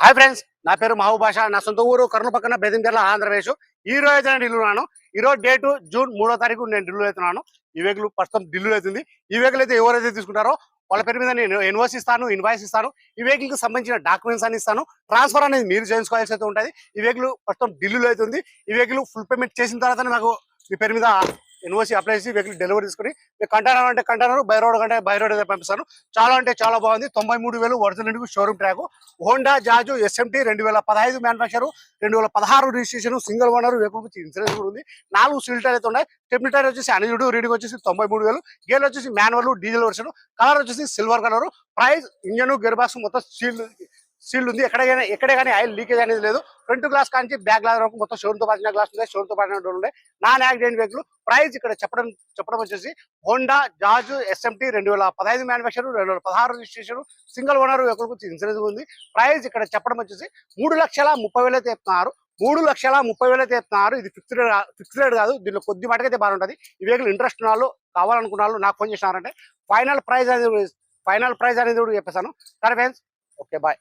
Hi friends నా పేరు మహబూబ్ నా సొంత ఊరు కర్నూలు పక్కన బెదించెర్ల ఆంధ్రప్రదేశ్. ఈ రోజు అయితే నేను ఢిల్లున్నాను ఈ రోజు డేటు జూన్ మూడో తారీఖు నేను ఢిల్లీ అవుతున్నాను ఈ వెహికల్ ప్రస్తుతం ఢిల్లీ అవుతుంది ఈ వెహికల్ అయితే ఎవరైతే తీసుకుంటారో వాళ్ళ పేరు మీద నేను ఇన్వాయిస్ ఇస్తాను ఇన్వాయిస్ ఇస్తాను. ఈ వెహికల్కి సంబంధించిన డాక్యుమెంట్స్ అని ఇస్తాను. ట్రాన్స్ఫర్ అనేది మీరు చేయించుకోవాల్సి అయితే ఉంటుంది. ఈ వెహికల్ ప్రస్తుతం ఢిల్లీలో అవుతుంది ఈ వెహికల్ ఫుల్ పేమెంట్ చేసిన తర్వాత నాకు మీ పేరు మీద ఎన్ఓసి అప్లై చేసి వెహికల్ డెలివరీ తీసుకుని మీకు కంటైనర్ అంటే కంటైనర్ బై రోడ్ కంటే బై రోడ్ అయితే పంపిస్తాను చాలా అంటే చాలా బాగుంది. తొంభై మూడు వేలు original showroom track Honda Jazz SMT రెండు వేల పదహైదు మ్యానుఫ్యాక్చర్ రెండు వేల పదహారు registration single owner vehicle insurance కూడా ఉంది. నాలుగు సిలిటర్ అయితే ఉన్నాయి. టెంపుల్ టైర్ వచ్చేసి అనిజుడు రీడింగ్ వచ్చేసి తొంభై మూడు వేలు. గేర్ వచ్చేసి మాన్యువల్ డీజిల్ వర్షన్ కలర్ వచ్చేసి silver colour price engine gear box మొత్తం స్టీల్ సీల్ ఉంది. ఎక్కడ ఎక్కడే కానీ ఆయిల్ లీకేజ్ అనేది లేదు. ఫ్రంట్ గ్లాస్ కానీ బ్యాక్ గ్లాస్ వరకు మొత్తం షోరూమ్తో పాటిన గ్లాస్ ఉంది షోరూమ్తో పాటిన ఉండే నాన్ యాక్సిడెంట్ వెహికల్ ప్రైస్ ఇక్కడ చెప్పడం చెప్పడం వచ్చేసి హోండా జాజు ఎస్ఎంటీ రెండు వేల పదహైదు మ్యానుఫ్యాక్చర్ రెండు వేల పదహారు registration single owner vehicle insurance ఉంది. ప్రైస్ ఇక్కడ చెప్పడం వచ్చేసి మూడు లక్షల ముప్పై వేలు అయితే చెప్తున్నారు. మూడు లక్షల ముప్పై వేలు అయితే చెప్తున్నారు. ఇది ఫిక్స్డ్ ఫిక్స్డ్ రేట్ కాదు. దీనిలో కొద్ది మటుకైతే బాగుంటుంది. ఈ వెహికల్ ఇంట్రెస్ట్ ఉన్న వాళ్ళు కావాలనుకున్న వాళ్ళు నాకు ఫోన్ చేసినారంటే ఫైనల్ ప్రైస్ అనేది ఫైనల్ ప్రైస్ అనేది కూడా చెప్పేసాను సరే ఫ్రెండ్స్ ఓకే బాయ్